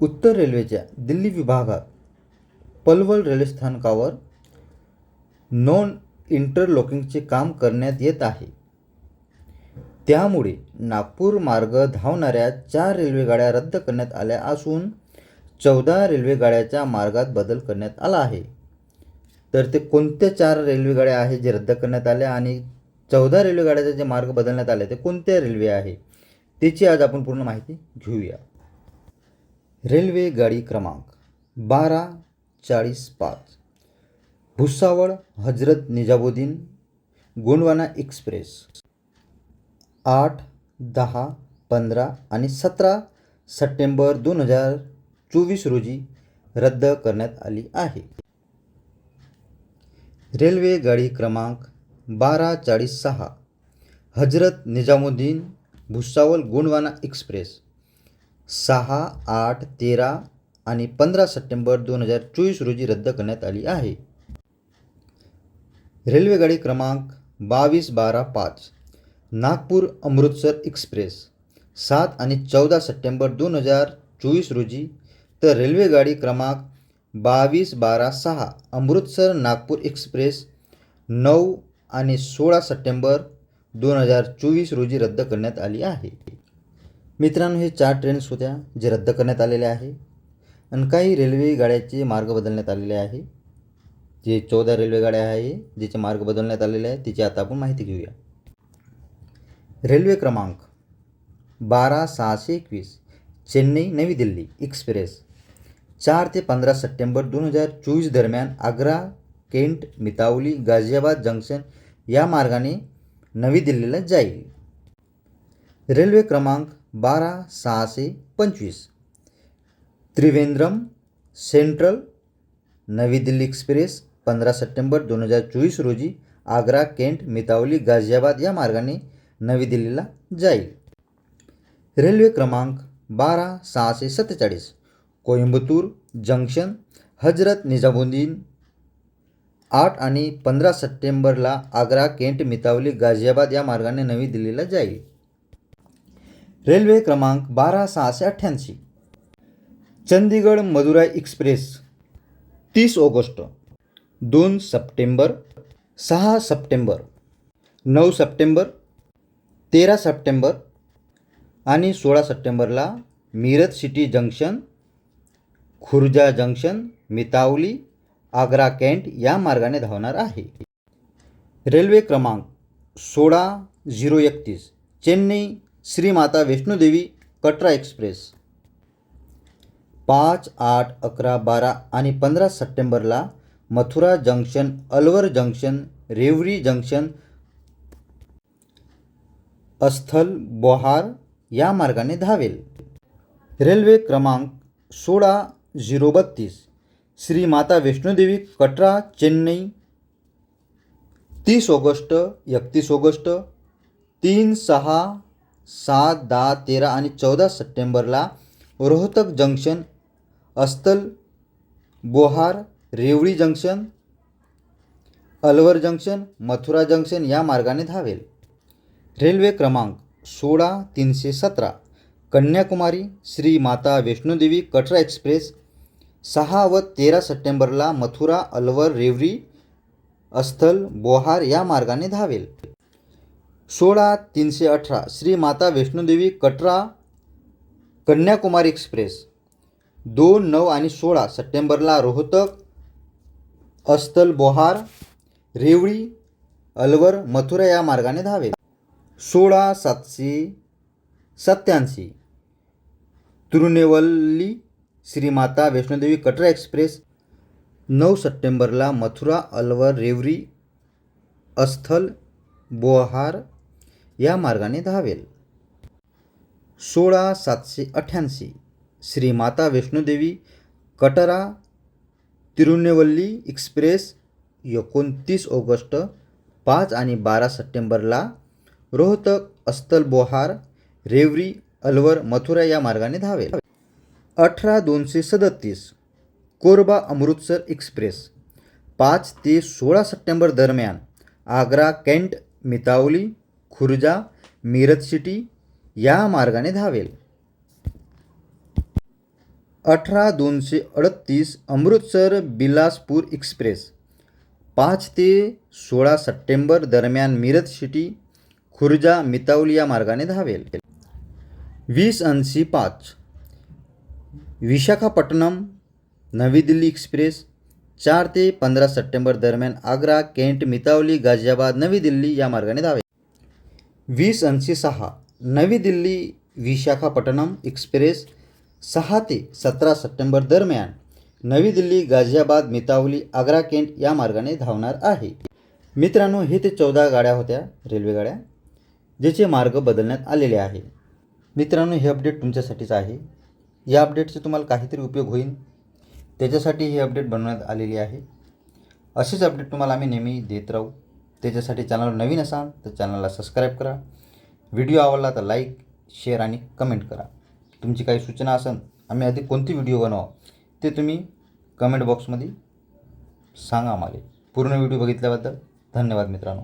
उत्तर रेल्वेच्या दिल्ली विभागात पलवल रेल्वे स्थानकावर नॉन इंटरलॉकिंगचे काम करण्यात येत आहे. त्यामुळे नागपूर मार्ग धावणाऱ्या चार रेल्वेगाड्या रद्द करण्यात आल्या असून चौदा रेल्वेगाड्याच्या मार्गात बदल करण्यात आला आहे. तर ते कोणत्या चार रेल्वेगाड्या आहेत जे रद्द करण्यात आल्या आणि चौदा रेल्वेगाड्याचे जे मार्ग बदलण्यात आले ते कोणत्या रेल्वे आहे? त्याची आज आपण पूर्ण माहिती घेऊया. रेल्वे गाडी क्रमांक बारा चाळीस पाच. भुसावळ हजरत निजामुद्दीन गोंडवाना एक्सप्रेस. आठ दहा पंधरा आणि सतरा सप्टेंबर दोन हजार चोवीस रोजी रद्द करण्यात आली आहे. रेल्वे गाडी क्रमांक बारा चाळीस सहा. हजरत निजामुद्दीन भुसावळ गोंडवाना एक्सप्रेस. सहा आठ तेरा आणि पंधरा सप्टेंबर दोन हजार चोवीस रोजी रद्द करण्यात आली आहे. रेल्वेगाडी क्रमांक बावीस बारा पाच नागपूर अमृतसर एक्सप्रेस सात आणि चौदा सप्टेंबर दोन हजार चोवीस रोजी तर रेल्वेगाडी क्रमांक बावीस बारा सहा अमृतसर नागपूर एक्सप्रेस नऊ आणि सोळा सप्टेंबर दोन हजार चोवीस रोजी रद्द करण्यात आली आहे. मित्रांनो हे चार ट्रेन्स होत्या जे रद्द करण्यात आलेल्या आहे. आणि काही रेल्वे गाड्याचे मार्ग बदलण्यात आलेले आहे. जे चौदा रेल्वे गाड्या आहे ज्याचे मार्ग बदलण्यात आलेले आहे त्याची आता आपण माहिती घेऊया. रेल्वे क्रमांक बारा सहाशे एकवीस चेन्नई नवी दिल्ली एक्सप्रेस. चार ते पंधरा सप्टेंबर दोन हजार चोवीस दरम्यान आग्रा केंट मितावली गाझियाबाद जंक्शन या मार्गाने नवी दिल्लीला जाईल. रेल्वे क्रमांक बारा सहाशे पंचवीस. त्रिवेंद्रम सेंट्रल नवी दिल्ली एक्सप्रेस पंधरा सप्टेंबर दोन हजार चोवीस रोजी आग्रा केंट मितावली गाझियाबाद या मार्गाने नवी दिल्लीला जाईल. रेल्वे क्रमांक बारा सहाशे सत्तेचाळीस. कोइंबतूर जंक्शन हजरत निजामुद्दीन आठ आणि पंधरा सप्टेंबरला आग्रा केंट मितावली गाझियाबाद या मार्गाने नवी दिल्लीला जाईल. रेल्वे क्रमांक बारा सहाशे अठ्ठ्याऐंशी. चंदीगड मदुराई एक्सप्रेस तीस ऑगस्ट दोन सप्टेंबर सहा सप्टेंबर नऊ सप्टेंबर तेरा सप्टेंबर आणि सोळा सप्टेंबरला Miraj city junction Khurja junction Mitawali Agra cantt या मार्गाने धावणार आहे. रेल्वे क्रमांक सोळा झिरो एकतीस चेन्नई श्री माता वैष्णोदेवी कटरा एक्सप्रेस. पाच आठ अकरा बारा आणि पंधरा सप्टेंबरला Mathura junction Alwar junction Rewari junction Asthal Bohar या मार्गाने धावेल. रेल्वे क्रमांक सोळा झिरो बत्तीस. श्री माता वैष्णोदेवी कटरा चेन्नई तीस ऑगस्ट एकतीस ऑगस्ट तीन सहा सात दहा तेरा आणि चौदा सप्टेंबरला Rohtak junction Asthal Bohar Rewari junction Alwar junction Mathura junction या मार्गाने धावेल. रेल्वे क्रमांक सोळा तीनशे सतरा कन्याकुमारी श्री माता वैष्णोदेवी कटरा एक्सप्रेस सहा व तेरा सप्टेंबरला मथुरा अलवर रेवरी अस्थल बोहार या मार्गाने धावेल. सोळा तीनशे अठरा श्री माता वैष्णोदेवी कटरा कन्याकुमारी एक्सप्रेस. दोन नऊ आणि सोळा सप्टेंबरला रोहतक अस्तल बोहार रेवळी अलवर मथुरा या मार्गाने धावे. सोळा सातशे सत्याऐंशी तिरुनेवल्ली श्री माता वैष्णोदेवी कटरा एक्सप्रेस. नऊ सप्टेंबरला मथुरा अलवर रेवरी अस्थल बोहार या मार्गाने धावेल. सोळा सातशे अठ्ठ्याऐंशी. श्री माता वैष्णोदेवी कटरा तिरुनेवल्ली एक्सप्रेस एकोणतीस ऑगस्ट पाच आणि बारा सप्टेंबरला रोहतक अस्तल बोहार रेवरी अलवर मथुरा या मार्गाने धावेल. अठरा दोनशे सदतीस. कोरबा अमृतसर एक्सप्रेस. पाच ते सोळा सप्टेंबर दरम्यान आग्रा केंट मितावली खुर्जा मिरज सिटी या मार्गाने धावेल. अठरा दोनशे अडतीस अमृतसर बिलासपूर एक्सप्रेस. पाच ते सोळा सप्टेंबर दरम्यान मिरज सिटी खुर्जा मितावली या मार्गाने धावेल. वीस ऐंशी पाच. विशाखापट्टणम नवी दिल्ली एक्सप्रेस. चार ते पंधरा सप्टेंबर दरम्यान आग्रा केंट मितावली गाझियाबाद नवी दिल्ली या मार्गाने धावेल. वीस ऐंशी सहा. नवी दिल्ली विशाखापट्टणम एक्सप्रेस सहा ते सतरा सप्टेंबर दरम्यान नवी दिल्ली गाझियाबाद मितावली आग्रा केंट या मार्गाने धावणार आहे. मित्रांनो हे ते चौदा गाड्या होत्या रेल्वे गाड्या ज्याचे मार्ग बदलण्यात आलेले आहे. मित्रांनो हे अपडेट तुमच्यासाठीच आहे. या अपडेटचे तुम्हाला काहीतरी उपयोग होईल. त्याच्यासाठी ही अपडेट बनवण्यात आलेली आहे. असेच अपडेट तुम्हाला आम्ही नेहमी देत राहू. त्याच्यासाठी चॅनलवर नवीन असाल तर चॅनलला सबस्क्राईब करा. व्हिडिओ आवडला तर लाईक शेअर आणि कमेंट करा. तुमची काही सूचना असेल आम्ही आधी कोणती व्हिडिओ बनवावं ते तुम्ही कमेंट बॉक्समध्ये सांगा आम्हाला. पूर्ण व्हिडिओ बघितल्याबद्दल धन्यवाद मित्रांनो.